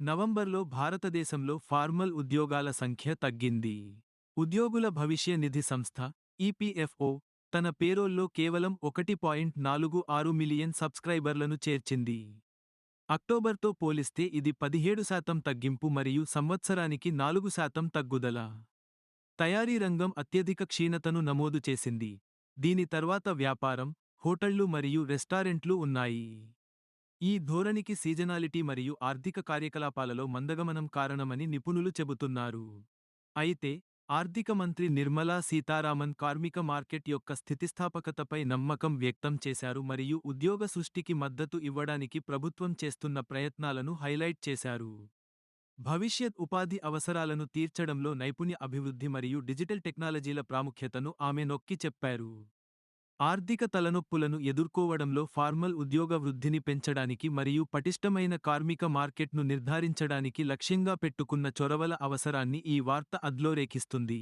నవంబర్లో భారతదేశంలో ఫార్మల్ ఉద్యోగాల సంఖ్య తగ్గింది. ఉద్యోగుల భవిష్య నిధి సంస్థ ఈపీఎఫ్ఓ తన పేరోల్లో కేవలం ఒకటి పాయింట్ నాలుగు ఆరు మిలియన్ సబ్స్క్రైబర్లను చేర్చింది. అక్టోబర్తో పోలిస్తే ఇది పదిహేడు శాతం తగ్గింపు మరియు సంవత్సరానికి నాలుగు శాతం తగ్గుదల. తయారీ రంగం అత్యధిక క్షీణతను నమోదు చేసింది. దీని తర్వాత వ్యాపారం హోటళ్ళు మరియు రెస్టారెంట్లు ఉన్నాయి. ఈ ధోరణికి సీజనాలిటీ మరియు ఆర్థిక కార్యకలాపాలలో మందగమనం కారణమని నిపుణులు చెబుతున్నారు. అయితే ఆర్థిక మంత్రి నిర్మలా సీతారామన్ కార్మిక మార్కెట్ యొక్క స్థితిస్థాపకతపై నమ్మకం వ్యక్తం చేశారు మరియు ఉద్యోగ సృష్టికి మద్దతు ఇవ్వడానికి ప్రభుత్వం చేస్తున్న ప్రయత్నాలను హైలైట్ చేశారు. భవిష్యత్ ఉపాధి అవసరాలను తీర్చడంలో నైపుణ్య అభివృద్ధి మరియు డిజిటల్ టెక్నాలజీల ప్రాముఖ్యతను ఆమె నొక్కి చెప్పారు. ఆర్థిక తలనొప్పులను ఎదుర్కోవడంలో ఫార్మల్ ఉద్యోగ వృద్ధిని పెంచడానికి మరియు పటిష్టమైన కార్మిక మార్కెట్ను నిర్ధారించడానికి లక్ష్యంగా పెట్టుకున్న చొరవల అవసరాన్ని ఈ వార్త అద్లోరేఖిస్తుంది.